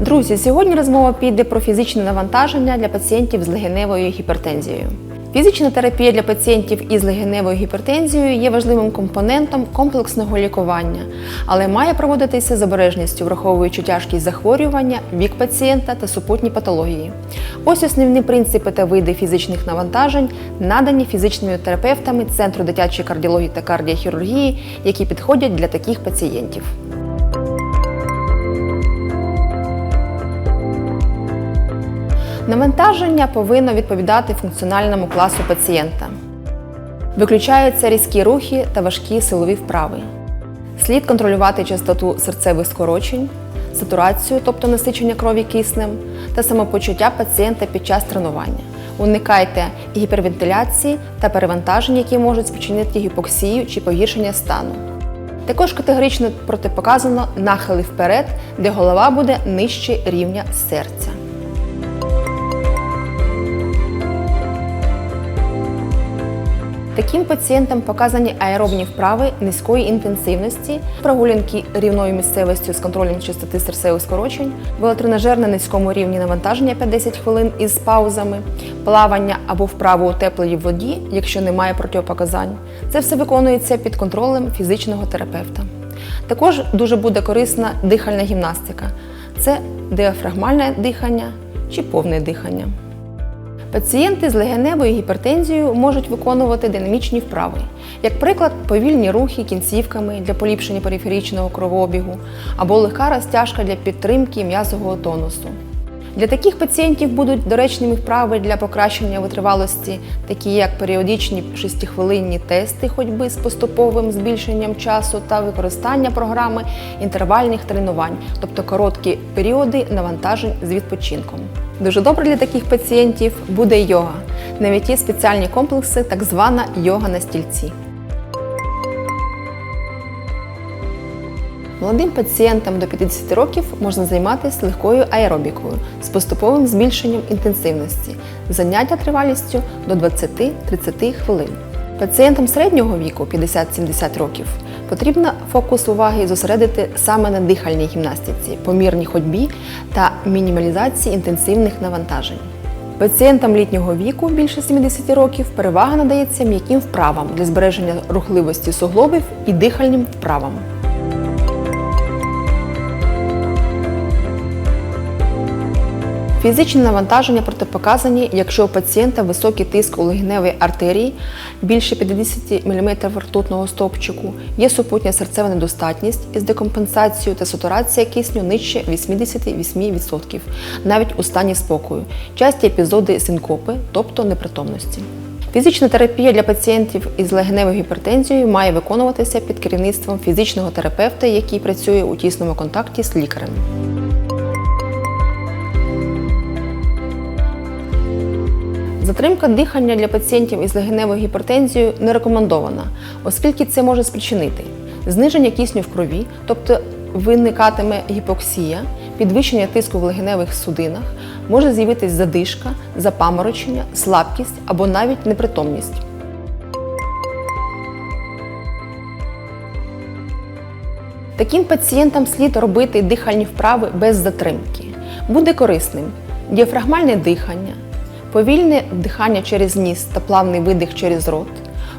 Друзі, сьогодні розмова піде про фізичне навантаження для пацієнтів з легеневою гіпертензією. Фізична терапія для пацієнтів із легеневою гіпертензією є важливим компонентом комплексного лікування, але має проводитися з обережністю, враховуючи тяжкість захворювання, вік пацієнта та супутні патології. Ось основні принципи та види фізичних навантажень, надані фізичними терапевтами Центру дитячої кардіології та кардіохірургії, які підходять для таких пацієнтів. Навантаження повинно відповідати функціональному класу пацієнта. Виключаються різкі рухи та важкі силові вправи. Слід контролювати частоту серцевих скорочень, сатурацію, тобто насичення крові киснем, та самопочуття пацієнта під час тренування. Уникайте гіпервентиляції та перевантажень, які можуть спричинити гіпоксію чи погіршення стану. Також категорично протипоказано нахили вперед, де голова буде нижче рівня серця. Таким пацієнтам показані аеробні вправи низької інтенсивності, прогулянки рівною місцевістю з контролем частоти серцевих скорочень, велотренажер на низькому рівні навантаження 5-10 хвилин із паузами, плавання або вправи у теплій воді, якщо немає протипоказань. Це все виконується під контролем фізичного терапевта. Також дуже буде корисна дихальна гімнастика. Це діафрагмальне дихання чи повне дихання. Пацієнти з легеневою гіпертензією можуть виконувати динамічні вправи, як приклад, повільні рухи кінцівками для поліпшення периферічного кровообігу або легка розтяжка для підтримки м'язового тонусу. Для таких пацієнтів будуть доречними вправи для покращення витривалості, такі як періодичні 6-хвилинні тести ходьби з поступовим збільшенням часу та використання програми інтервальних тренувань, тобто короткі періоди навантажень з відпочинком. Дуже добре для таких пацієнтів буде йога. Навіть є спеціальні комплекси, так звана йога на стільці. Молодим пацієнтам до 50 років можна займатися легкою аеробікою з поступовим збільшенням інтенсивності, заняття тривалістю до 20-30 хвилин. Пацієнтам середнього віку 50-70 років потрібно фокус уваги зосередити саме на дихальній гімнастиці, помірній ходьбі та мінімалізації інтенсивних навантажень. Пацієнтам літнього віку більше 70 років перевага надається м'яким вправам для збереження рухливості суглобів і дихальним вправам. Фізичні навантаження протипоказані, якщо у пацієнта високий тиск у легеневій артерії більше 50 мм ртутного стовпчику, є супутня серцева недостатність із декомпенсацією та сатурація кисню нижче 88%, навіть у стані спокою, часті епізоди синкопи, тобто непритомності. Фізична терапія для пацієнтів із легеневою гіпертензією має виконуватися під керівництвом фізичного терапевта, який працює у тісному контакті з лікарем. Затримка дихання для пацієнтів із легеневою гіпертензією не рекомендована, оскільки це може спричинити зниження кисню в крові, тобто виникатиме гіпоксія, підвищення тиску в легеневих судинах, може з'явитись задишка, запаморочення, слабкість або навіть непритомність. Таким пацієнтам слід робити дихальні вправи без затримки. Буде корисним діафрагмальне дихання, повільне дихання через ніс та плавний видих через рот,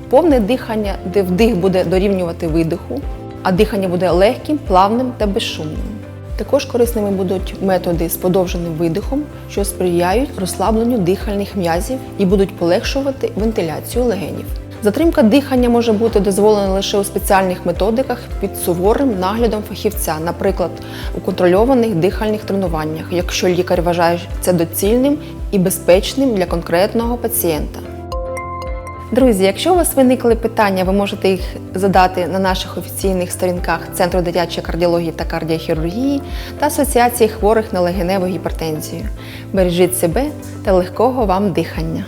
повне дихання, де вдих буде дорівнювати видиху, а дихання буде легким, плавним та безшумним. Також корисними будуть методи з подовженим видихом, що сприяють розслабленню дихальних м'язів і будуть полегшувати вентиляцію легенів. Затримка дихання може бути дозволена лише у спеціальних методиках під суворим наглядом фахівця, наприклад, у контрольованих дихальних тренуваннях, якщо лікар вважає це доцільним і безпечним для конкретного пацієнта. Друзі, якщо у вас виникли питання, ви можете їх задати на наших офіційних сторінках Центру дитячої кардіології та кардіохірургії та Асоціації хворих на легеневу гіпертензію. Бережіть себе та легкого вам дихання!